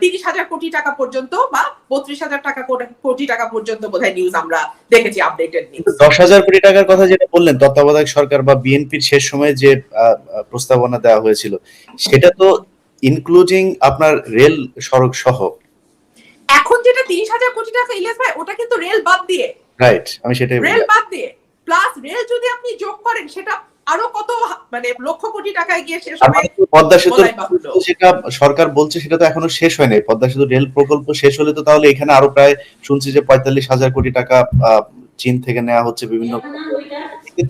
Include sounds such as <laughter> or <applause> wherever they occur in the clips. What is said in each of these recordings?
তিরিশ হাজার কোটি টাকা পর্যন্ত বা বত্রিশ হাজার টাকা কোটি- টাকা পর্যন্ত বোধহয় নিউজ আমরা দেখেছি আপডেটেড নিউজ দশ হাজার কোটি টাকার কথা যেটা বললেন তত্ত্বাবধায়ক সরকার বা বিএনপির শেষ সময়ে যে প্রস্তাবনা দেওয়া হয়েছিল সেটা তো ইনক্লুডিং আপনার রেল সড়ক সহ। এখন যেটা তিরিশ হাজার কোটি টাকা ইলিয়াস ভাই ওটা কিন্তু রেল বাদ দিয়ে। রাইট আমি সেটাই রেল বাদ দিয়ে। প্লাস রেল যদি আপনি যোগ করেন সেটা আরও কত মানে লক্ষ কোটি টাকায় গিয়ে শেষ হবে মানে পদ্মা সেতু। যেটা সরকার বলছে সেটা তো এখনও শেষ হয় নাই পদ্মা সেতু রেল প্রকল্প শেষ হলে তো তাহলে এখানে আরও প্রায় শুনছি যে পঁয়তাল্লিশ হাজার কোটি টাকা চীন থেকে নেওয়া হচ্ছে বিভিন্ন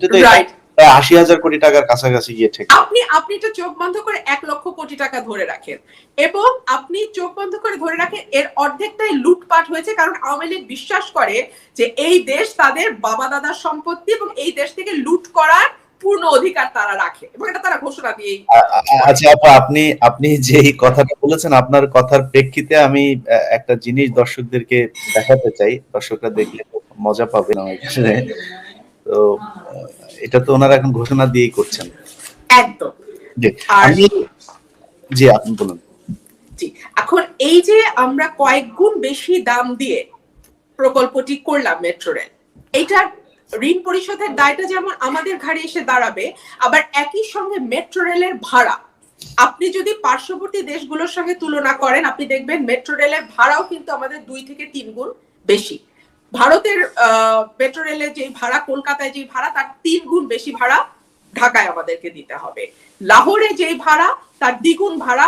তো প্রায় আশি হাজার কোটি টাকার কাছাকাছি গিয়ে ঠিক। আপনি আপনি এটা চোখ বন্ধ করে এক লক্ষ কোটি টাকা ধরে রাখেন। এবং আপনি চোখ বন্ধ করে ধরে রাখেন এর অর্ধেকটাই লুটপাট হয়েছে কারণ আওয়ামী লীগ বিশ্বাস করে যে এই দেশ তাদের বাবা দাদার সম্পত্তি এবং এই দেশ থেকে লুট করার পূর্ণ অধিকার তারা রাখে এবং এটা তারা ঘোষণা আ- আচ্ছা আপা আপনি আপনি যেই কথাটা বলেছেন আপনার কথার প্রেক্ষিতে আমি একটা জিনিস দর্শকদেরকে দেখাতে চাই। দর্শকরা দেখলে মজা পাবেন আমার কাছে তো এটা তো ওনারা এখন ঘোষণা দিয়েই করছেন। একদম। জি আমি জি আপনি বলুন। জি এখন এই যে আমরা কয়েক গুণ বেশি দাম দিয়ে প্রকল্পটি করলাম মেট্রো রেল এইটার ঋণ পরিশোধের দায়টা যেমন আমাদের ঘাড়ে এসে দাঁড়াবে, আবার একই সঙ্গে মেট্রো রেলের ভাড়া। আপনি যদি পার্শ্ববর্তী দেশগুলোর সঙ্গে তুলনা করেন, আপনি দেখবেন মেট্রো রেলের ভাড়াও কিন্তু আমাদের দুই থেকে তিন গুণ বেশি। ভারতের মেট্রো রেলের যে ভাড়া, কলকাতায় যে ভাড়া, তার তিন গুণ বেশি ভাড়া ঢাকায় আমাদেরকে দিতে হবে। লাহোরে যে ভাড়া, তার দ্বিগুণ ভাড়া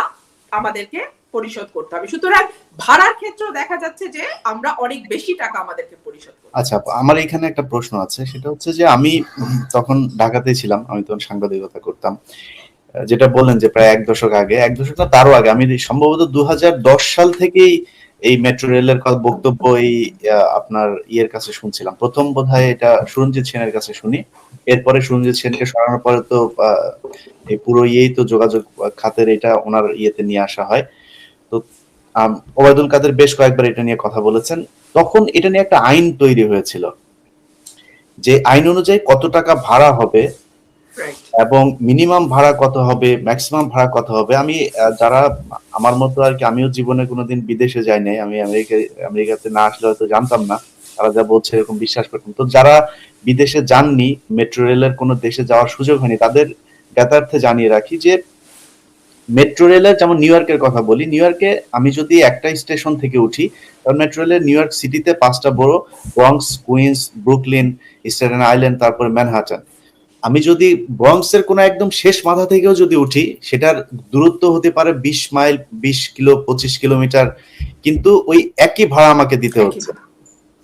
আমাদেরকে পরিশোধ করতে হবে। সুতরাং ভাড়ার ক্ষেত্রেও দেখা যাচ্ছে যে আমরা অনেক বেশি টাকা আমাদেরকে পরিশোধ করতে আচ্ছা আমার এখানে একটা প্রশ্ন আছে। সেটা হচ্ছে যে আমি তখন ঢাকাতে ছিলাম আমি তখন সাংবাদিকতা করতাম। যেটা বললেন যে প্রায় এক দশক আগে এক দশক না তারও আগে। আমি সম্ভবত দু সাল থেকেই এই মেট্রো রেলের বক্তব্য এই আপনার ইয়ের কাছে শুনছিলাম। প্রথম বোধহয় এটা সুরঞ্জিত সেনের কাছে শুনি। এরপরে সুরঞ্জিত সেনকে সরানোর পরে তো এই পুরো ইয়েই তো যোগাযোগ খাতের এটা ওনার ইয়েতে নিয়ে আসা হয়। তো ওবায়দুল কাদের বেশ কয়েকবার এটা নিয়ে কথা বলেছেন। তখন এটা নিয়ে একটা আইন তৈরি হয়েছিল যে আইন অনুযায়ী কত টাকা ভাড়া হবে এবং মিনিমাম ভাড়া কত হবে ম্যাক্সিমাম ভাড়া কত হবে। আমি যারা আমার মতো আর কি আমিও জীবনে কোনোদিন বিদেশে যাই নাই আমি আমেরিকা আমেরিকাতে না আসলে হয়তো জানতাম না তারা যা বলছে এরকম বিশ্বাস করতাম। তো যারা বিদেশে যাননি মেট্রো রেলের কোনো দেশে যাওয়ার সুযোগ হয়নি তাদের জ্ঞাতার্থে জানিয়ে রাখি যে মেট্রো রেলের যেমন নিউ ইয়র্কের কথা বলি নিউ ইয়র্কে আমি যদি একটা স্টেশন থেকে উঠি তাহলে মেট্রো রেলের নিউ ইয়র্ক সিটিতে পাঁচটা বড় Bronx Queens Brooklyn Staten Island তারপরে ম্যানহাটন আমি যদি ব্রঙ্কসের কোনো একদম শেষ মাথা থেকেও যদি উঠি সেটার দূরত্ব হতে পারে বিশ মাইল বিশ কিলো পঁচিশ কিলোমিটার কিন্তু ওই একই ভাড়া আমাকে দিতে হচ্ছে।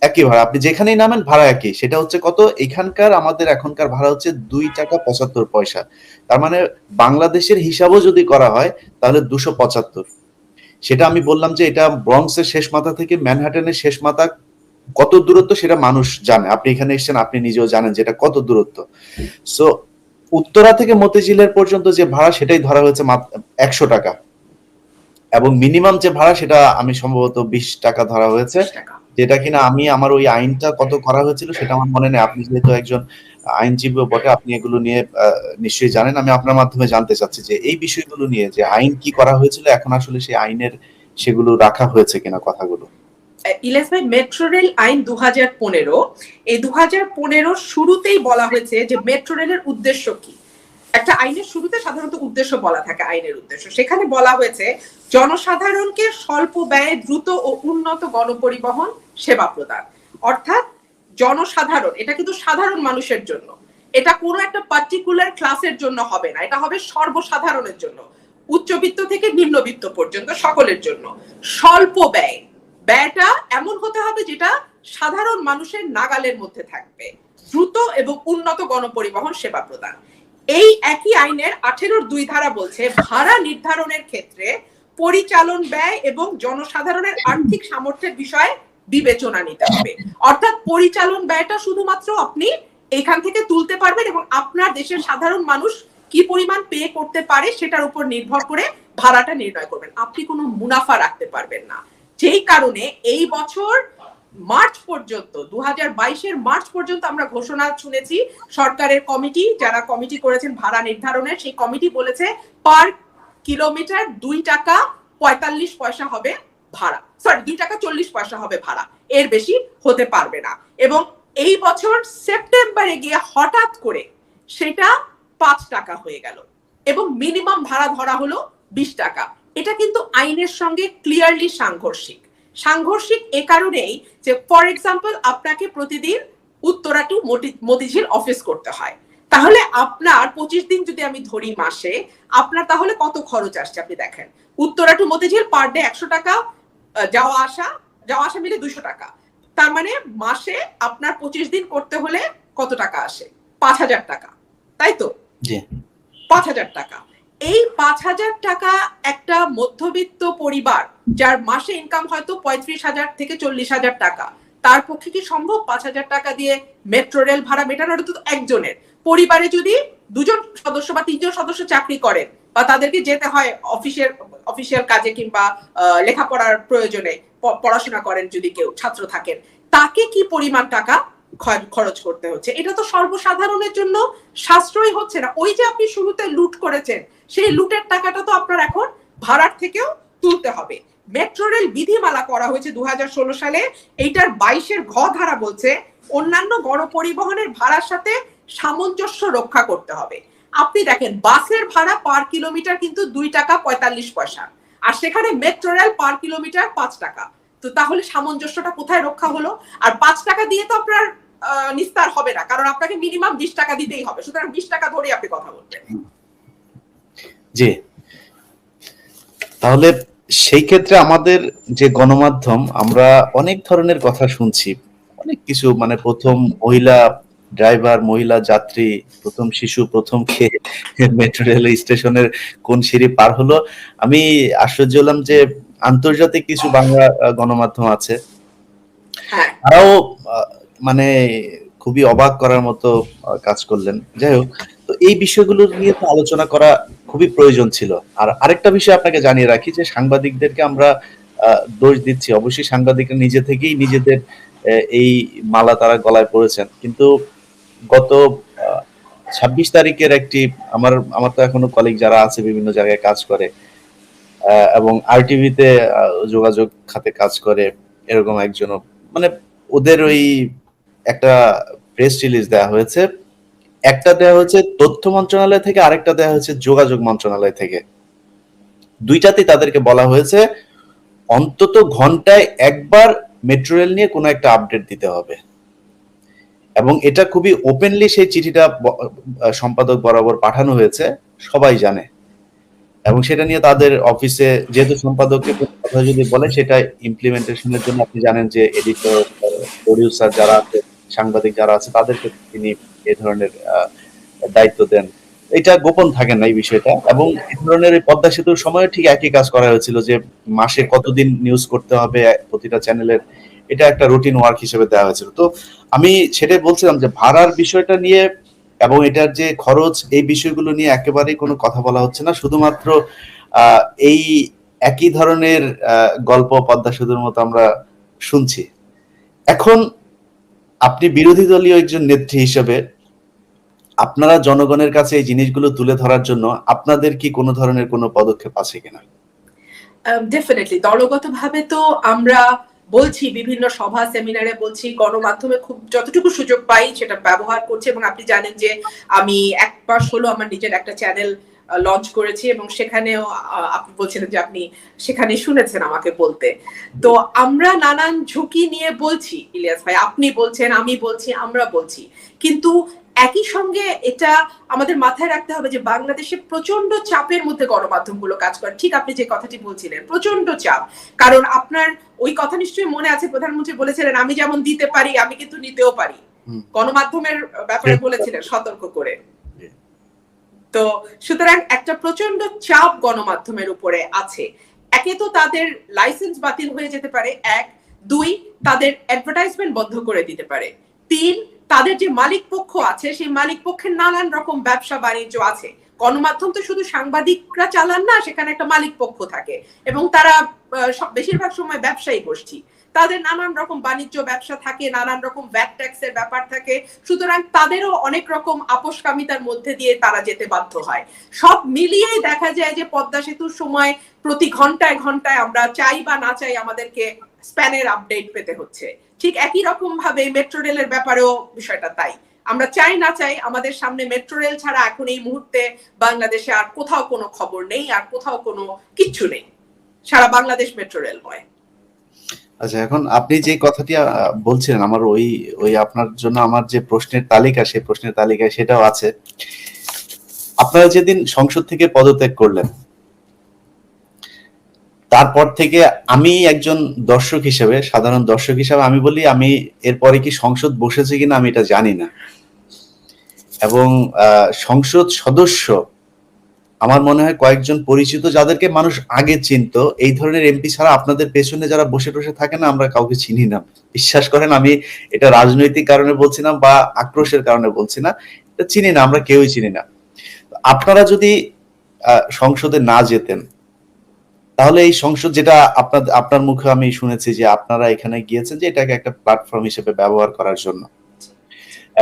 একই ভাড়া। আপনি যেখানেই নামেন, ভাড়া একই। সেটা হচ্ছে কত? এখানকার, আমাদের এখনকার ভাড়া হচ্ছে দুই টাকা পঁচাত্তর পয়সা। তার মানে বাংলাদেশের হিসাবও যদি করা হয়, তাহলে দুশো পঁচাত্তর। সেটা আমি বললাম যে এটা ব্রঙ্কসের শেষ মাথা থেকে ম্যানহাটনের শেষ মাথা। কত দূরত্ব সেটা মানুষ জানে। আপনি এখানে এসেছেন, আপনি নিজেও জানেন যে এটা কত দূরত্ব। সো উত্তরা থেকে মতিঝিলের পর্যন্ত যে ভাড়া, সেটাই ধরা হয়েছে একশো টাকা। এবং মিনিমাম যে ভাড়া, সেটা আমি সম্ভবত বিশ টাকা ধরা হয়েছে। যেটা কিনা আমি আমার ওই আইনটা কত করা হয়েছিল সেটা আমার মনে নেই। আপনি যেহেতু একজন আইনজীবীও বটে, আপনি এগুলো নিয়ে নিশ্চয়ই জানেন। আমি আপনার মাধ্যমে জানতে চাচ্ছি যে এই বিষয়গুলো নিয়ে যে আইন কি করা হয়েছিল, এখন আসলে সেই আইনের সেগুলো রাখা হয়েছে কিনা কথাগুলো? ইলেস ভাই মেট্রো রেল আইন দু হাজার পনেরো, এই দু হাজার পনেরোর শুরুতেই বলা হয়েছে যে মেট্রো রেলের উদ্দেশ্য কি? একটা আইনের শুরুতে সাধারণত উদ্দেশ্য বলা থাকে আইনের উদ্দেশ্য। সেখানে বলা হয়েছে, জনসাধারণকে স্বল্প ব্যয়ে দ্রুত ও উন্নত গণপরিবহন সেবা প্রদান। অর্থাৎ জনসাধারণ, এটা কিন্তু সাধারণ মানুষের জন্য। এটা কোনো একটা পার্টিকুলার ক্লাসের জন্য হবে না, এটা হবে সর্বসাধারণের জন্য। উচ্চবিত্ত থেকে নিম্নবিত্ত পর্যন্ত সকলের জন্য। স্বল্প ব্যয়। ব্যয়টা এমন হতে হবে যেটা সাধারণ মানুষের নাগালের মধ্যে থাকবে। দ্রুত এবং উন্নত গণপরিবহন সেবা প্রদান। এই একই আইনের আঠেরোর দুই ধারা বলছে, ভাড়া নির্ধারণের ক্ষেত্রে পরিচালন ব্যয় এবং জনসাধারণের আর্থিক সামর্থ্যের বিষয়ে বিবেচনা নিতে হবে। অর্থাৎ পরিচালন ব্যয়টা শুধুমাত্র আপনি এখান থেকে তুলতে পারবেন এবং আপনার দেশের সাধারণ মানুষ কি পরিমাণ পে করতে পারে সেটার উপর নির্ভর করে ভাড়াটা নির্ণয় করবেন। আপনি কোনো মুনাফা রাখতে পারবেন না। যেই কারণে এই বছর মার্চ পর্যন্ত দু হাজার মার্চ পর্যন্ত আমরা ঘোষণা শুনেছি, সরকারের কমিটি, যারা কমিটি করেছেন ভাড়া নির্ধারণের, সেই কমিটি বলেছে, পার কিলোমিটার দুই টাকা পঁয়তাল্লিশ পয়সা হবে। ভাড়া। সরি দুই টাকা চল্লিশ পয়সা হবে ভাড়া। এর বেশি হতে পারবে না। এবং এই বছর সেপ্টেম্বরে গিয়ে হঠাৎ করে সেটা পাঁচ টাকা হয়ে গেল। এবং মিনিমাম ভাড়া ধরা হলো বিশ টাকা। এটা কিন্তু আইনের সঙ্গে ক্লিয়ারলি সাংঘর্ষিক। সাংঘর্ষিক এ কারণেই যে ফর এক্সাম্পল আপনাকে প্রতিদিন উত্তরা টু মতিঝিল অফিস করতে হয়। তাহলে আপনার পঁচিশ দিন যদি আমি ধরি মাসে, আপনার তাহলে কত খরচ আসছে আপনি দেখেন? Uttara to Motijheel per day একশো টাকা যাওয়া আসা যাওয়া আসা মিলে দুশো টাকা। তার মানে মাসে আপনার পঁচিশ দিন করতে হলে কত টাকা আসে? পাঁচ হাজার টাকা। তাই তো? পাঁচ হাজার টাকা। এই পাঁচ হাজার টাকা একটা মধ্যবিত্ত পরিবার যার মাসে ইনকাম হয়তো পঁয়ত্রিশ হাজার থেকে চল্লিশ হাজার টাকা তার পক্ষে কি সম্ভব পাঁচ হাজার টাকা দিয়ে মেট্রো রেল ভাড়া মেটানোর? তো একজনের। পরিবারে যদি দুজন সদস্য বা তিনজন সদস্য চাকরি করেন বা তাদেরকে যেতে হয় অফিসের, অফিসিয়াল কাজে কিংবা লেখাপড়ার প্রয়োজনে পড়াশোনা করেন যদি কেউ, ছাত্র থাকেন। তাকে কি পরিমাণ টাকা খরচ করতে হচ্ছে? এটা তো সর্বসাধারণের জন্য সাশ্রয় হচ্ছে না। ওই যে আপনি শুরুতে লুট করেছেন, সেই লুটের টাকাটা তো আপনার এখন ভাড়ার থেকেও তুলতে হবে। মেট্রো রেল বিধিমালা করা হয়েছে দু হাজার ষোলো সালে। এইটার বাইশের ঘ ধারা বলছে, অন্যান্য গণপরিবহনের ভাড়ার সাথে সামঞ্জস্য রক্ষা করতে হবে। আপনি দেখেন, বাসের ভাড়া পার কিলোমিটার কিন্তু দুই টাকা পঁয়তাল্লিশ পয়সা। আর সেখানে মেট্রো রেল পার কিলোমিটার পাঁচ টাকা। তো তাহলে সামঞ্জস্যটা কোথায় রক্ষা হলো? আর পাঁচ টাকা দিয়ে তো আপনার নিস্তার হবে না, কারণ আপনাকে মিনিমাম বিশ টাকা দিতেই হবে। সুতরাং বিশ টাকা ধরে আপনি কথা বলবেন। জি। তাহলে সেই ক্ষেত্রে আমাদের যে গণমাধ্যম, আমরা অনেক ধরনের কথা শুনছি। অনেক কিছু মানে প্রথম মহিলা ড্রাইভার মহিলা যাত্রী প্রথম শিশু প্রথম খেয়ে মেট্রো রেল স্টেশনের কোন সিঁড়ি পার হলো? আমি আশ্চর্য হলাম যে আন্তর্জাতিক কিছু বাংলা গণমাধ্যম আছে। হ্যাঁ। তারাও মানে খুবই অবাক করার মতো কাজ করলেন। যাই হোক তো এই বিষয়গুলো নিয়ে তো আলোচনা করা খুবই প্রয়োজন ছিল। আর আরেকটা বিষয় আপনাকে জানিয়ে রাখি যে সাংবাদিকদেরকে আমরা আহ, দোষ দিচ্ছি। অবশ্যই সাংবাদিকরা নিজে থেকেই নিজেদের এই মালা তারা গলায় পড়েছেন কিন্তু গত ছাব্বিশ তারিখের একটি আমার আমার তো এখনও কলিগ যারা আছে বিভিন্ন জায়গায় কাজ করে এবং আরটিভিতে যোগাযোগ খাতে কাজ করে, এরকম একজনও মানে ওদের ওই একটা প্রেস রিলিজ দেওয়া হয়েছে। একটা দেওয়া হয়েছে তথ্য মন্ত্রণালয় থেকে, আরেকটা দেওয়া হয়েছে যোগাযোগ মন্ত্রণালয় থেকে। দুইটাতেই তাদেরকে বলা হয়েছে, অন্তত ঘন্টায় একবার মেট্রো রেল নিয়ে কোনো একটা আপডেট দিতে হবে। এবং এটা খুবই ওপেনলি সেই চিঠিটা সম্পাদক বরাবর পাঠানো হয়েছে, সবাই জানে। এবং সেটা নিয়ে তাদের অফিসে যেহেতু সম্পাদককে কথা যদি বলে, সেটা ইমপ্লিমেন্টেশনের জন্য আপনি জানেন যে এডিটর প্রডিউসার যারা আছে, সাংবাদিক যারা আছে, তাদেরকে তিনি এই ধরনের দায়িত্ব দেন। এটা গোপন থাকে না এই বিষয়টা। এবং এই ধরনের পদ্মা সেতুর সময় ঠিক একই কাজ করা হয়েছিল যে মাসে কতদিন নিউজ করতে হবে, প্রতিটা চ্যানেলের এটা একটা রুটিন ওয়ার্ক হিসেবে দেওয়া হয়েছিল। তো আমি সেটাই বলছিলাম যে ভাড়ার বিষয়টা নিয়ে এবং এটার যে খরচ, এই বিষয়গুলো নিয়ে একেবারেই কোনো কথা বলা হচ্ছে না। শুধুমাত্র এই একই ধরনের গল্প, পদ্মা সেতুর মতো আমরা শুনছি। এখন আপনি বিরোধী দলীয় একজন নেত্রী হিসেবে আপনারা জনগণের কাছে এই জিনিসগুলো তুলে ধরার জন্য আপনাদের কি কোনো ধরনের কোনো পদক্ষেপ আছে কিনা? ডেফিনেটলি দলগতভাবে তো আমরা বলছি, বিভিন্ন সভা সেমিনারে বলছি, গণমাধ্যমে খুব যতটুকু সুযোগ পাই সেটা ব্যবহার করছি এবং আপনি জানেন যে আমি এক মাস হলো আমার নিজের একটা চ্যানেল লঞ্চ করেছি এবং সেখানেও আপনি বলছিলেন যে আপনি সেখানে শুনেছেন আমাকে বলতে। তো আমরা নানান ঝুঁকি নিয়ে বলছি, ইলিয়াস ভাই। আপনি বলছেন, আমি বলছি, আমরা বলছি। কিন্তু একই সঙ্গে এটা আমাদের মাথায় রাখতে হবে যে বাংলাদেশে প্রচণ্ড চাপের মধ্যে গণমাধ্যমগুলো কাজ করে। ঠিক আপনি যে কথাটি বলছিলেন প্রচণ্ড চাপ। কারণ আপনার ওই কথা নিশ্চয়ই মনে আছে প্রধানমন্ত্রী বলেছিলেন আমি যেমন দিতে পারি আমি কিন্তু নিতেও পারি। গণমাধ্যমের ব্যাপারে বলেছিলেন সতর্ক করে। তো সুতরাং একটা প্রচণ্ড চাপ গণমাধ্যমের উপরে আছে। একে তো তাদের লাইসেন্স বাতিল হয়ে যেতে পারে এক। দুই তাদের অ্যাডভার্টাইজমেন্ট বন্ধ করে দিতে পারে। তিন তাদের যে মালিক পক্ষ আছে, সেই মালিক পক্ষের নানান রকম ব্যবসা বাণিজ্য আছে। গণমাধ্যম তো শুধু সাংবাদিকরা চালান না, সেখানে একটা মালিক পক্ষ থাকে। এবং তারা বেশিরভাগ সময় ব্যবসায়ী গোষ্ঠী। তাদের নানান রকম বাণিজ্য ব্যবসা থাকে, নানান রকম ভ্যাট ট্যাক্সের ব্যাপার থাকে। সুতরাং তাদেরও অনেক রকম আপোষকামিতার মধ্যে দিয়ে তারা যেতে বাধ্য হয়। সব মিলিয়েই দেখা যায় যে পদ্মা সেতুর সময় প্রতি ঘন্টায় ঘন্টায় আমরা চাই বা না চাই আমাদেরকে স্প্যানের আপডেট পেতে হচ্ছে। ঠিক একই রকম ভাবে মেট্রো রেলের ব্যাপারেও বিষয়টা তাই। আমরা চাই না চাই আমাদের সামনে মেট্রো রেল ছাড়া এখন এই মুহূর্তে বাংলাদেশে আর কোথাও কোনো খবর নেই, আর কোথাও কোনো কিচ্ছু নেই। সারা বাংলাদেশ মেট্রো রেল রেলময় আচ্ছা এখন আপনি যে কথাটি বলছিলেন, আমার ওই ওই আপনার জন্য আমার যে প্রশ্নের তালিকা, সেই প্রশ্নের তালিকায় সেটাও আছে। আপনারা যেদিন সংসদ থেকে পদত্যাগ করলেন তারপর থেকে আমি একজন দর্শক হিসেবে, সাধারণ দর্শক হিসেবে আমি বলি, আমি এরপরে কি সংসদ বসেছে কিনা আমি এটা জানি না। এবং সংসদ সদস্য, আমার মনে হয় কয়েকজন পরিচিত যাদেরকে মানুষ আগে চিনত, এই ধরনের এমপি ছাড়া আপনাদের পেছনে যারা বসে বসে থাকে না, আমরা কাউকে চিনি না। বিশ্বাস করেন, আমি এটা রাজনৈতিক কারণে বলছি না বা আক্রোশের কারণে বলছি না, এটা চিনি না, আমরা কেউই চিনি না। আপনারা যদি সংসদে না যেতেন তাহলে এই সংসদ যেটা আপনার আপনার মুখে আমি শুনেছি যে আপনারা এখানে গিয়েছেন যে এটাকে একটা প্ল্যাটফর্ম হিসেবে ব্যবহার করার জন্য।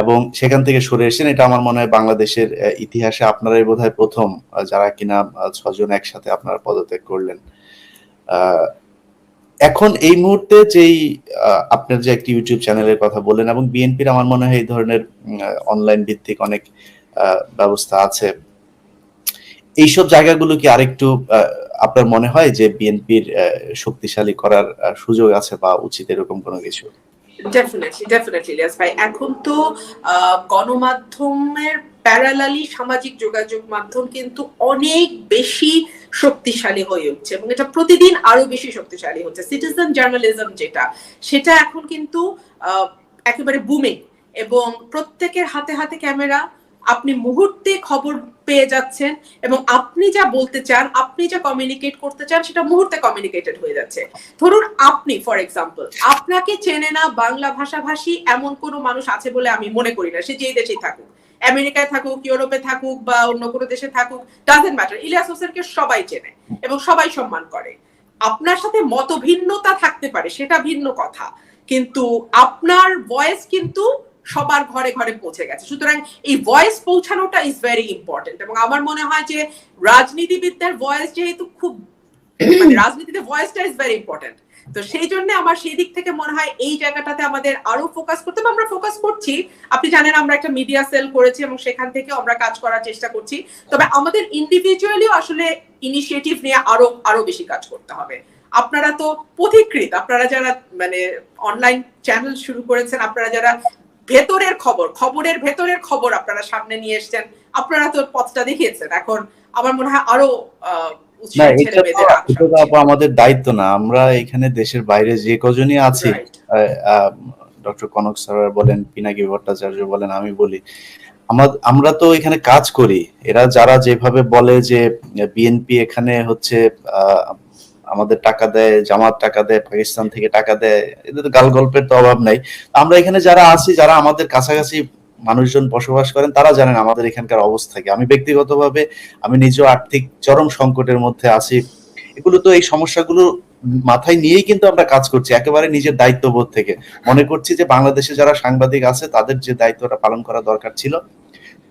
এবং সেখান থেকে সরে এসেছেন। এটা আমার মনে হয় বাংলাদেশের ইতিহাসে আপনারাই বোধহয় প্রথম যারা কিনা ছজন একসাথে আপনারা পদত্যাগ করলেন। এখন এই মুহূর্তে যেই আপনার যে একটি ইউটিউব চ্যানেলের কথা বললেন এবং বিএনপির আমার মনে হয় এই ধরনের অনলাইন ভিত্তিক অনেক ব্যবস্থা আছে। এইসব জায়গাগুলো কি আরেকটু আপনার মনে হয় যে বিএনপির শক্তিশালী করার সুযোগ আছে বা উচিত এরকম কোনো কিছু? ডেফিনেটলি ডেফিনেটলি ভাই। এখন তো গণমাধ্যমের প্যারালালি সামাজিক যোগাযোগ মাধ্যম কিন্তু অনেক বেশি শক্তিশালী হয়ে উঠছে এবং এটা প্রতিদিন আরও বেশি শক্তিশালী হচ্ছে। সিটিজেন জার্নালিজম যেটা, সেটা এখন কিন্তু একেবারে বুমিং এবং প্রত্যেকের হাতে হাতে ক্যামেরা আপনি মুহূর্তে খবর পেয়ে যাচ্ছেন এবং আপনি যা বলতে চান, আপনি যা কমিউনিকেট করতে চান, সেটা মুহূর্তে কমিউনিকেটেড হয়ে যাচ্ছে। ধরুন আপনি ফর এক্সাম্পল আপনাকে চেনে না বাংলা ভাষাভাষী এমন কোনো মানুষ আছে বলে আমি মনে করি না। সে যেই দেশেই থাকুক, আমেরিকায় থাকুক, ইউরোপে থাকুক বা অন্য কোনো দেশে থাকুক ডাজেন্ট ম্যাটার ইলিয়াস হোসেনকে সবাই চেনে এবং সবাই সম্মান করে। আপনার সাথে মতভিন্নতা থাকতে পারে, সেটা ভিন্ন কথা। কিন্তু আপনার ভয়েস কিন্তু সবার ঘরে ঘরে পৌঁছে গেছে। সুতরাং এই ভয়েস পৌঁছানোটা ইজ ভেরি ইম্পর্টেন্ট এবং আমার মনে হয় যে রাজনীতিবিদদের ভয়েস যেহেতু খুব মানে রাজনীতিতে ভয়েসটা ইজ ভেরি ইম্পর্টেন্ট তো সেই জন্য আমার সেই দিক থেকে মনে হয় এই জায়গাটাতে আমাদের আরও ফোকাস করতে আমরা ফোকাস করছি। আপনি জানেন আমরা একটা মিডিয়া সেল করেছি এবং সেখান থেকে আমরা কাজ করার চেষ্টা করছি। তবে আমাদের ইন্ডিভিজুয়ালিও আসলে ইনিশিয়েটিভ নিয়ে আরও আরও বেশি কাজ করতে হবে। আপনারা তো পথিকৃত আপনারা যারা মানে অনলাইন চ্যানেল শুরু করেছেন, আপনারা যারা ভেতরের খবর খবরের ভেতরের খবর আপনারা সামনে নিয়ে এসেছেন। আপনারা তো পথটা দেখিয়েছেন। এখন আমার মনে হয় আরও আমাদের দায়িত্ব না। আমরা এখানে দেশের বাইরে যে কজনই আছি ডক্টর কনক স্যার বলেন পিনাকি ভট্টাচার্য বলেন আমি বলি আমরা তো এখানে কাজ করি। এরা যারা যেভাবে বলে যে বিএনপি এখানে হচ্ছে আহ, আমাদের টাকা দেয়, জামাত টাকা দেয়, পাকিস্তান থেকে টাকা দেয়, এদের গাল গল্পের তো অভাব নাই। আমরা এখানে যারা আছি, যারা আমাদের কাছাকাছি মানুষজন বসবাস করেন, তারা জানেন আমাদের এখানকার অবস্থা কি। আমি ব্যক্তিগতভাবে, আমি নিজেও আর্থিক চরম সংকটের মধ্যে আছি। এগুলো তো এই সমস্যাগুলো মাথায় নিয়েই কিন্তু আমরা কাজ করছি, একেবারে নিজের দায়িত্ববোধ থেকে। মনে করছি যে বাংলাদেশে যারা সাংবাদিক আছে, তাদের যে দায়িত্বটা পালন করা দরকার ছিল,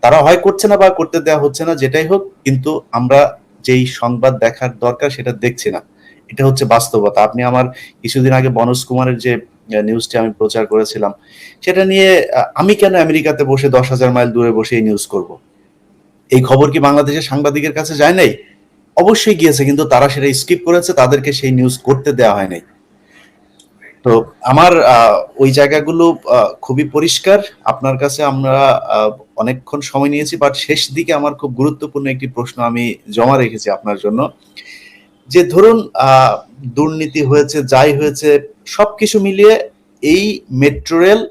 তারা হয় করছে না বা করতে দেওয়া হচ্ছে না, যেটাই হোক, কিন্তু আমরা যেই সংবাদ দেখার দরকার, সেটা দেখছি না। এটা হচ্ছে বাস্তবতা। আপনি আমার কিছুদিন আগে বনজ কুমারের যে নিউজটি আমি প্রচার করেছিলাম, সেটা নিয়ে আমি কেন আমেরিকাতে বসে দশ হাজার মাইল দূরে বসে এই নিউজ করব? এই খবর কি বাংলাদেশের সাংবাদিকের কাছে যায় নাই? অবশ্যই গিয়েছে, কিন্তু তারা সেটা স্কিপ করেছে, তাদেরকে সেই নিউজ করতে দেওয়া হয় নাই। তো আমার ওই জায়গাগুলো খুবই পরিষ্কার। আপনার কাছে আমরা অনেকক্ষণ সময় নিয়েছি বাট শেষ দিকে আমার খুব গুরুত্বপূর্ণ একটি প্রশ্ন আমি জমা রেখেছি আপনার জন্য। যে ধরুন দুর্নীতি হয়েছে, যাই হয়েছে, সবকিছু মিলিয়ে এই মেট্রো রেল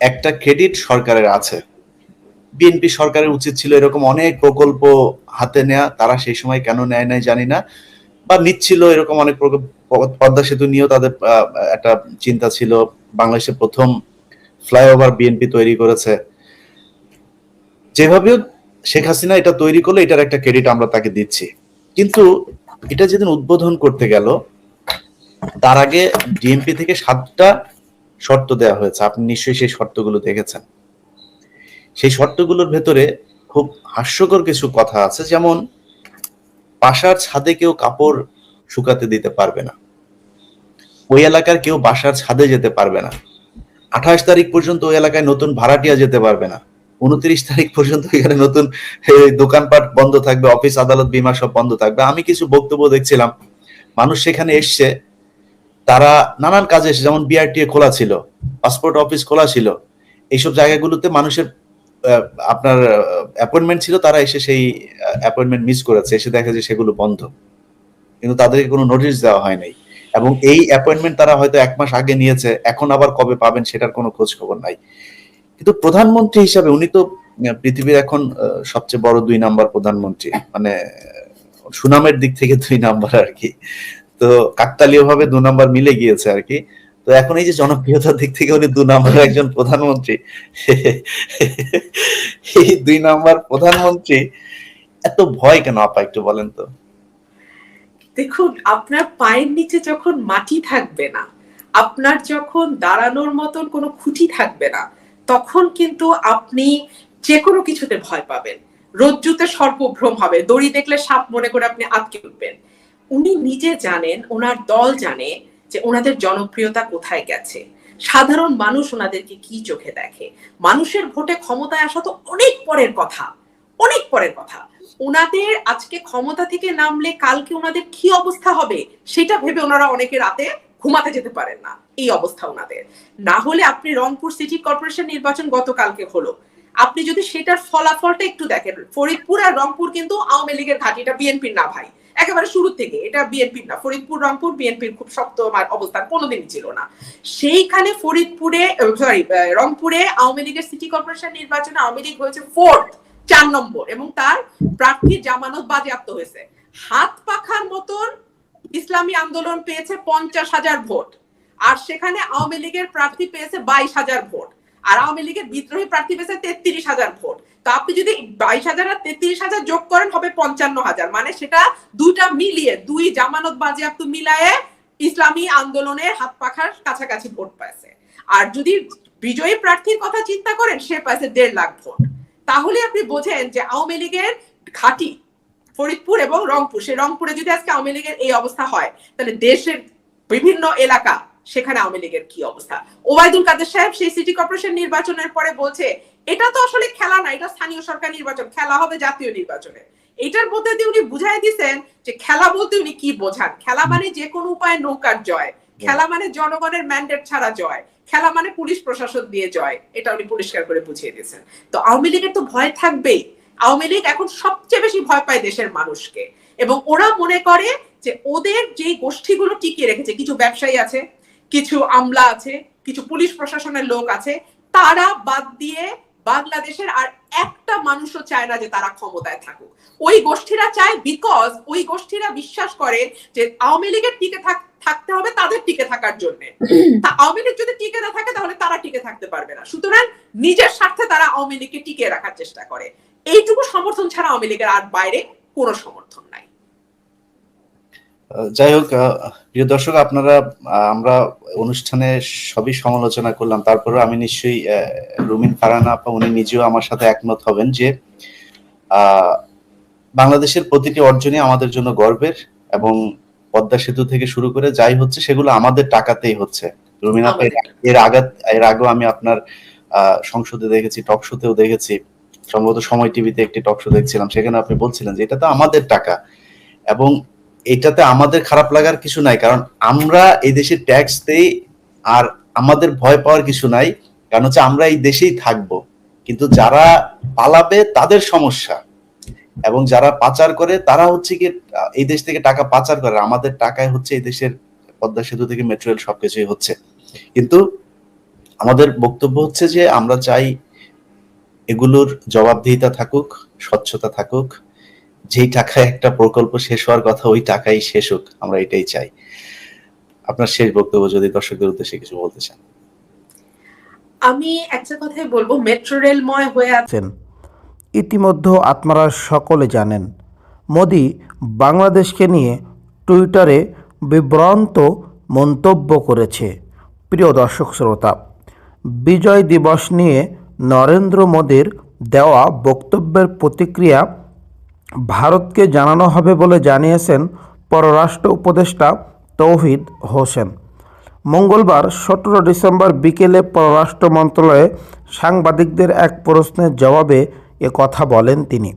একটা ক্রেডিট সরকারের আছে। বিএনপি সরকারের উচিত ছিল এরকম অনেক প্রকল্প হাতে নেয়া, তারা সেই সময় কেন নেয় নাই জানি না, বা নিচ্ছিল এরকম অনেক পদ্মা সেতু নিয়েও তাদের একটা চিন্তা ছিল। বাংলাদেশের প্রথম ফ্লাইওভার বিএনপি তৈরি করেছে। যেভাবে শেখ হাসিনা এটা তৈরি করলে, এটার একটা ক্রেডিট আমরা তাকে দিচ্ছি। কিন্তু এটা যেদিন উদ্বোধন করতে গেল, তার আগে ডিএমপি থেকে সাতটা শর্ত দেওয়া হয়েছে। আপনি নিশ্চয়ই সেই শর্তগুলো দেখেছেন। সেই শর্তগুলোর ভেতরে খুব হাস্যকর কিছু কথা আছে, যেমন বাসার ছাদে কেউ কাপড় শুকাতে দিতে পারবে না। ওই এলাকার কেউ বাসার ছাদে যেতে পারবে না। আঠাশ তারিখ পর্যন্ত ওই এলাকায় নতুন ভাড়াটিয়া যেতে পারবে না। উনত্রিশ তারিখ পর্যন্ত এখানে নতুন দোকানপাট বন্ধ থাকবে, অফিস, আদালত, বিমা সব বন্ধ থাকবে। আমি কিছু বক্তব্য দেখছিলাম। মানুষ সেখানে এসছে, তারা নানান কাজে এসে যেমন বিআরটিএ খোলা ছিল, পাসপোর্ট অফিস খোলা ছিল। এইসব জায়গাগুলোতে মানুষের আপনার অ্যাপয়েন্টমেন্ট ছিল, তারা এসে সেই অ্যাপয়েন্টমেন্ট মিস করেছে, এসে দেখা যায় সেগুলো বন্ধ। কিন্তু তাদেরকে কোনো নোটিশ দেওয়া হয় নাই। এবং এই অ্যাপয়েন্টমেন্ট তারা হয়তো এক মাস আগে নিয়েছে, এখন আবার কবে পাবেন সেটার কোনো খোঁজ খবর নাই। কিন্তু প্রধানমন্ত্রী হিসাবে উনি তো পৃথিবীর এখন সবচেয়ে বড় দুই নাম্বার প্রধানমন্ত্রী। মানে সুনামের দিক থেকে দুই নাম্বার আর কি। তো কাকতালীয় ভাবে দু নাম্বার মিলে গিয়েছে আর কি। তো এখন এই যে জনপ্রিয়তার দিক থেকে উনি দু নাম্বার একজন প্রধানমন্ত্রী, এই দুই নাম্বার প্রধানমন্ত্রী এত ভয় কেন আপা একটু বলেন তো? দেখুন, আপনার পায়ের নিচে যখন মাটি থাকবে না, আপনার যখন দাঁড়ানোর মতন কোনো খুঁটি থাকবে না তখন কিন্তু আপনি যে কোনো কিছুতে ভয় পাবেন। রজ্জুতে সর্বভ্রম হবে। দড়ি দেখলে সাপ মনে করে আপনি আটকে উঠবেন। উনি নিজে জানেন, ওনার দল জানে যে ওনাদের জনপ্রিয়তা কোথায় গেছে। সাধারণ মানুষ ওনাদেরকে কি চোখে দেখে? মানুষের ভোটে ক্ষমতায় আসা তো অনেক পরের কথা। অনেক পরের কথা। ওনাদের আজকে ক্ষমতা থেকে নামলে কালকে ওনাদের কি অবস্থা হবে, সেটা ভেবে ওনারা অনেকে রাতে ঘুমাতে যেতে পারেন না। এই অবস্থা ওনাদের। না হলে আপনি রংপুর সিটি কর্পোরেশন নির্বাচন গতকালকে হলো। আপনি যদি সেটার ফলাফলটা একটু দেখেন ফরিদপুর আর রংপুর কিন্তু আওয়ামী লীগের ঘাঁটি এটা বিএনপির না ভাই। একেবারে শুরু থেকে এটা বিএনপির না। ফরিদপুর রংপুর বিএনপির খুব শক্ত অবস্থান কোনোদিনই ছিল না। সেইখানে ফরিদপুরে সরি রংপুরে আওয়ামী লীগের সিটি কর্পোরেশন নির্বাচনে আওয়ামী লীগ হয়েছে ফোর্থ চার নম্বর এবং তার প্রার্থী জামানত বাজেয়াপ্ত হয়েছে। হাত পাখার মতন ইসলামী আন্দোলন পেয়েছে পঞ্চাশ হাজার ভোট। আর সেখানে আওয়ামী লীগের প্রার্থী পেয়েছে বাইশ হাজার ভোট। আর আওয়ামী লীগের বিদ্রোহী প্রার্থী পেয়েছে তেত্রিশ হাজার ভোট। তো আপনি যদি বাইশ হাজার আর তেত্রিশ হাজার যোগ করেন, হবে পঞ্চান্ন হাজার। মানে সেটা দুইটা মিলিয়ে, দুই জামানত বাজেয়াপ্ত মিলায়ে ইসলামী আন্দোলনের হাত পাখার কাছাকাছি ভোট পাইছে। আর যদি বিজয়ী প্রার্থীর কথা চিন্তা করেন, সে পাইছে দেড় লাখ ভোট। তাহলে আপনি বোঝেন যে আওয়ামী লীগের ঘাঁটি ফরিদপুর এবং রংপুর। সে রংপুরে যদি আজকে আওয়ামী লীগের এই অবস্থা হয়, তাহলে দেশের বিভিন্ন এলাকা সেখানে আওয়ামী লীগের কি অবস্থা? ওবায়দুল কাদের সাহেব সেই সিটি কর্পোরেশন নির্বাচনের পরে বলছে, এটা তো আসলে খেলা না, এটা স্থানীয় সরকার নির্বাচন, খেলা হবে জাতীয় নির্বাচনে। এটার মধ্যে দিয়ে উনি বুঝাই দিছেন যে খেলা বলতে উনি কি বোঝান? খেলা মানে যে কোনো উপায়ে নৌকার জয়। খেলা মানে জনগণের ম্যান্ডেট ছাড়া জয়। খেলা মানে পুলিশ প্রশাসন দিয়ে জয়। এটা উনি পরিষ্কার করে বুঝিয়ে দিয়েছেন। তো আওয়ামী লীগের তো ভয় থাকবেই। আওয়ামী লীগ এখন সবচেয়ে বেশি ভয় পায় দেশের মানুষকে। এবং ওরা মনে করে যে ওদের যে গোষ্ঠীগুলো টিকিয়ে রেখেছে, কিছু ব্যবসায়ী আছে কিছু আমলা আছে কিছু পুলিশ প্রশাসনের লোক আছে তারা বাদ দিয়ে বাংলাদেশের আর একটা মানুষও চায় না যে তারা ক্ষমতায় থাকুক। ওই গোষ্ঠীরা চায় বিকজ ওই গোষ্ঠীরা বিশ্বাস করে যে আওয়ামী লীগের টিকে থাক- থাকতে হবে তাদের টিকে থাকার জন্য। <clears throat> তা আওয়ামী লীগ যদি টিকে না থাকে তাহলে তারা টিকে থাকতে পারবে না। সুতরাং নিজের স্বার্থে তারা আওয়ামী লীগকে টিকে রাখার চেষ্টা করে। এইটুকু সমর্থন ছাড়া আওয়ামী লীগের আর বাইরে কোনো সমর্থন নাই। যাই হোক প্রিয় দর্শক, আপনারা আমরা অনুষ্ঠানে সবই সমালোচনা করলাম। তারপরে আমি নিশ্চয়ই রুমিন ফারানা আপা, উনি নিজেও আমার সাথে একমত হবেন যে বাংলাদেশের প্রতিটি অর্জনই আমাদের জন্য গর্বের এবং পদ্মা সেতু থেকে শুরু করে যাই হচ্ছে সেগুলো আমাদের টাকাতেই হচ্ছে। রুমিন আপা, এর- আগাত, এর আগেও আমি আপনার সংসদে দেখেছি, টক শোতেও দেখেছি। সম্ভবত সময় টিভিতে একটি টক শো দেখছিলাম, সেখানে আপনি বলছিলেন যে এটা তো আমাদের টাকা। এবং এটাতে আমাদের খারাপ লাগার কিছু নাই, কারণ আমরা এই দেশে ট্যাক্স দেই আর আমাদের ভয় পাওয়ার কিছু নাই, কারণ হচ্ছে আমরা এই দেশেই থাকব। কিন্তু যারা পালাবে তাদের সমস্যা। এবং যারা পাচার করে তারা হচ্ছে কি এই দেশ থেকে টাকা পাচার করে, আমাদের টাকায় হচ্ছে এই দেশের পদ্মা সেতু থেকে মেট্রো রেল সবকিছুই হচ্ছে। কিন্তু আমাদের বক্তব্য হচ্ছে যে আমরা চাই এগুলোর জবাবদিহিতা থাকুক, স্বচ্ছতা থাকুক যেই টাকায় একটা প্রকল্প শেষ হওয়ার কথা ওই টাকাই শেষ হোক আমরা এটাই চাই। আপনার শেষ বক্তব্য যদি দর্শকদের উদ্দেশ্যে কিছু বলতে চান। আমি একটা কথাই বলব মেট্রো রেলময় হয়ে আছেন। ইতিমধ্যে আপনারা সকলে জানেন মোদি বাংলাদেশকে নিয়ে টুইটারে বিভ্রান্ত মন্তব্য করেছে। প্রিয় দর্শক শ্রোতা বিজয় দিবস নিয়ে নরেন্দ্র মোদীর দেওয়া বক্তব্যের প্রতিক্রিয়া ভারতকে জানানো হবে বলে জানিয়েছেন পররাষ্ট্র উপদেষ্টা তৌহিদ হোসেন। মঙ্গলবার সতেরো ডিসেম্বর বিকেলে পররাষ্ট্র মন্ত্রণালয়ে সাংবাদিকদের এক প্রশ্নের জবাবে এ কথা বলেন তিনি।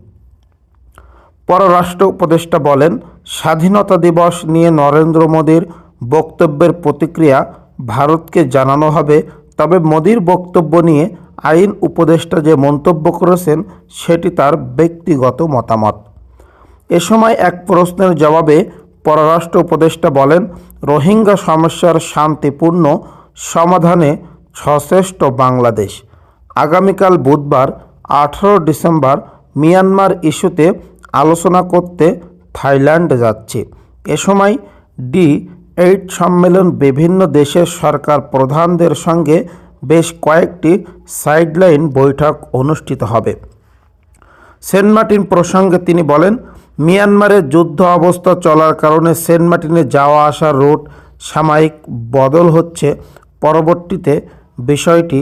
পররাষ্ট্র উপদেষ্টা বলেন, স্বাধীনতা দিবস নিয়ে নরেন্দ্র মোদীর বক্তব্যের প্রতিক্রিয়া ভারতকে জানানো হবে, তবে মোদীর বক্তব্য নিয়ে আইন উপদেষ্টা যে মন্তব্য করেছেন, সেটি তার ব্যক্তিগত মতামত। এ সময় এক প্রশ্নের জবাবে পররাষ্ট্র উপদেষ্টা বলেন, রোহিঙ্গা সমস্যার শান্তিপূর্ণ সমাধানে সচেষ্ট বাংলাদেশ। আগামীকাল বুধবার, আঠারো ডিসেম্বর, মিয়ানমার ইস্যুতে আলোচনা করতে থাইল্যান্ড যাচ্ছে। এ সময় ডি এইট সম্মেলন বিভিন্ন দেশের সরকার প্রধানদের সঙ্গে বেশ কয়েকটি সাইডলাইন বৈঠক অনুষ্ঠিত হবে। সেন্ট মার্টিন প্রসঙ্গে তিনি বলেন, মিয়ানমারে যুদ্ধ অবস্থা চলার কারণে সেন্ট মার্টিনে যাওয়া আসার রুট সাময়িক বদল হচ্ছে। পরবর্তীতে বিষয়টি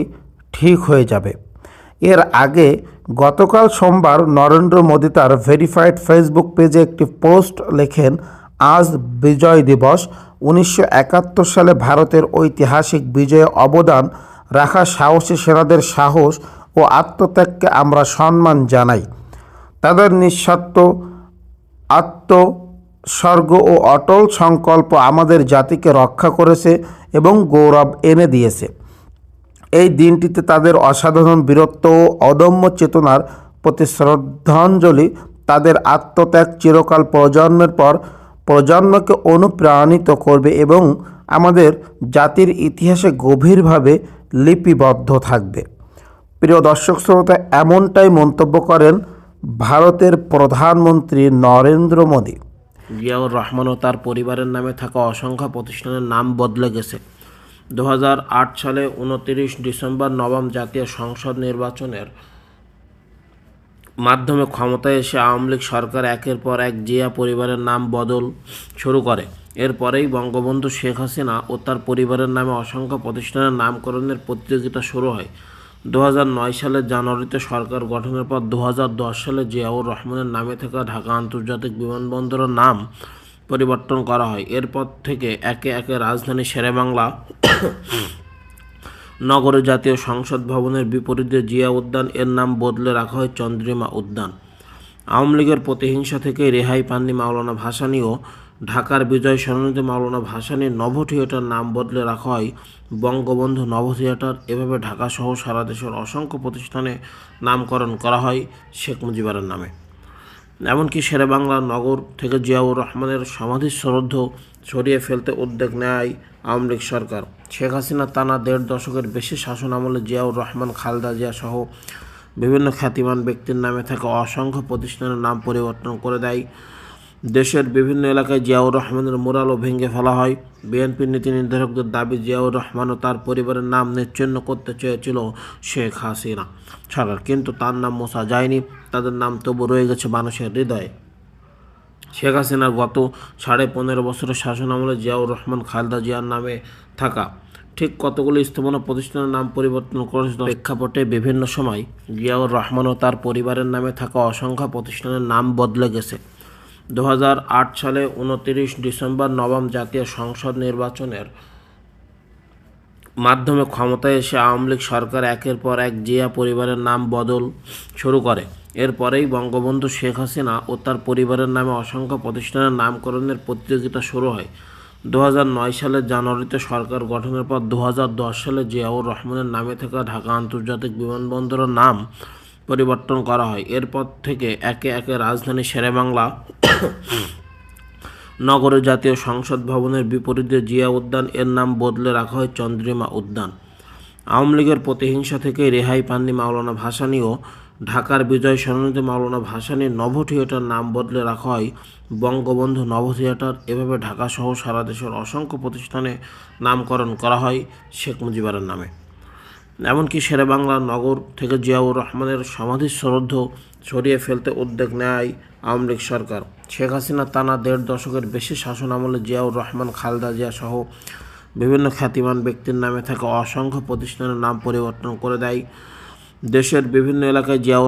ঠিক হয়ে যাবে। এর আগে গতকাল সোমবার নরেন্দ্র মোদী তার ভেরিফাইড ফেসবুক পেজে একটি পোস্ট লেখেন, আজ বিজয় দিবস। উনিশশো একাত্তর সালে ভারতের ঐতিহাসিক বিজয়ে অবদান রাখা সাহসী সেনাদের সাহস ও আত্মত্যাগকে আমরা সম্মান জানাই। তাদের নিঃস্বার্থ, আত্মস্বর্গ ও অটল সংকল্প আমাদের জাতিকে রক্ষা করেছে এবং গৌরব এনে দিয়েছে। এই দিনটিতে তাদের অসাধারণ বীরত্ব ও অদম্য চেতনার প্রতি শ্রদ্ধাঞ্জলি তাদের আত্মত্যাগ চিরকাল প্রজন্মের পর প্রজন্মকে অনুপ্রাণিত করবে এবং আমাদের জাতির ইতিহাসে গভীরভাবে লিপিবদ্ধ থাকবে। প্রিয় দর্শক শ্রোতা, এমনটাই মন্তব্য করেন ভারতের প্রধানমন্ত্রী নরেন্দ্র মোদী। জিয়াউর রহমান ও তার পরিবারের নামে থাকা অসংখ্য প্রতিষ্ঠানের নাম বদলে গেছে। দু হাজার আট সালে উনতিরিশ ডিসেম্বর নবম জাতীয় সংসদ নির্বাচনের মাধ্যমে ক্ষমতায় এসে আওয়ামী লীগ সরকার একের পর এক জিয়া পরিবারের নাম বদল শুরু করে। এরপরেই বঙ্গবন্ধু শেখ হাসিনা ও তার পরিবারের নামে অসংখ্য প্রতিষ্ঠানের নামকরণের প্রতিযোগিতা শুরু হয়। দু সালের জানুয়ারিতে সরকার গঠনের পর দু হাজার দশ সালে জিয়াউর রহমানের নামে থাকা ঢাকা আন্তর্জাতিক বিমানবন্দরের নাম পরিবর্তন করা হয়। এরপর থেকে একে একে রাজধানী শেরেবাংলা নগরে জাতীয় সংসদ ভবনের বিপরীতে জিয়া উদ্যান, এর নাম বদলে রাখা হয় চন্দ্রিমা উদ্যান। আওয়ামী লীগের প্রতিহিংসা থেকে রেহাই পাননি মাওলানা ভাসানী ও ঢাকার বিজয় সরণিতে মাওলানা ভাসানীর নভ থিয়েটার নাম বদলে রাখা হয় বঙ্গবন্ধু নভ থিয়েটার এভাবে ঢাকাসহ সারা দেশের অসংখ্য প্রতিষ্ঠানে নামকরণ করা হয় শেখ মুজিবের নামে। এমনকি শেরেবাংলা নগর থেকে জিয়াউর রহমানের সমাধি শ্রদ্ধ সরিয়ে ফেলতে উদ্যোগ নেয় আওয়ামী লীগ সরকার। শেখ হাসিনা টানা দেড় দশকের বেশি শাসন আমলে জিয়াউর রহমান, খালদা জিয়া সহ বিভিন্ন খ্যাতিমান ব্যক্তির নামে থাকা অসংখ্য প্রতিষ্ঠানের নাম পরিবর্তন করে দেয়। দেশের বিভিন্ন এলাকায় জিয়াউর রহমানের মুরালও ভেঙে ফেলা হয়। বিএনপির নীতি নির্ধারকদের দাবি জিয়াউর রহমান ও তার পরিবারের নাম নিচ্ছিন্ন করতে চেয়েছিল শেখ হাসিনা। সরকার কিন্তু তার নাম মোছা যায়নি, তাদের নাম তবু রয়ে গেছে মানুষের হৃদয়ে। শেখ হাসিনার গত সাড়ে পনেরো বছরের শাসন আমলে জিয়াউর রহমান খালেদা জিয়ার নামে থাকা ঠিক কতগুলো স্থাপনা প্রতিষ্ঠানের নাম পরিবর্তন করেছিল প্রেক্ষাপটে বিভিন্ন সময় জিয়াউর রহমান ও তার পরিবারের নামে থাকা অসংখ্য প্রতিষ্ঠানের নাম বদলে গেছে। দু হাজার আট সালে উনতিরিশ ডিসেম্বর নবম জাতীয় সংসদ নির্বাচনের মাধ্যমে ক্ষমতায় এসে আওয়ামী লীগ সরকার একের পর এক জিয়া পরিবারের নাম বদল শুরু করে। এরপরেই বঙ্গবন্ধু শেখ হাসিনা ও তার পরিবারের নামে অসংখ্য প্রতিষ্ঠানের নামকরণের প্রতিযোগিতা শুরু হয়। দু সালের জানুয়ারিতে সরকার গঠনের পর দু হাজার দশ সালে জিয়াউর রহমানের নামে থাকা ঢাকা আন্তর্জাতিক বিমানবন্দরের নাম পরিবর্তন করা হয়। এরপর থেকে একে একে রাজধানী শেরেবাংলা নগরের জাতীয় সংসদ ভবনের বিপরীতে জিয়া উদ্যান, এর নাম বদলে রাখা হয় চন্দ্রিমা উদ্যান। আওয়ামী লীগের প্রতিহিংসা থেকে রেহাই পাননি মাওলানা ভাসানী ও ঢাকার বিজয় সরণিতে মাওলানা ভাসানীর নভ থিয়েটার নাম বদলে রাখা হয় বঙ্গবন্ধু নভ থিয়েটার। এভাবে ঢাকাসহ সারা দেশের অসংখ্য প্রতিষ্ঠানে নামকরণ করা হয় শেখ মুজিবের নামে। এমনকি শেরেবাংলা নগর থেকে জিয়াউর রহমানের সমাধি শ্রদ্ধ সরিয়ে ফেলতে উদ্যোগ নেয় আওয়ামী লীগ সরকার। শেখ হাসিনা টানা দেড় দশকের বেশি শাসন আমলে জিয়াউর রহমান, খালদা জিয়া সহ বিভিন্ন খ্যাতিমান ব্যক্তির নামে থাকা অসংখ্য প্রতিষ্ঠানের নাম পরিবর্তন করে দেয়। দেশের বিভিন্ন এলাকায় জিয়াউর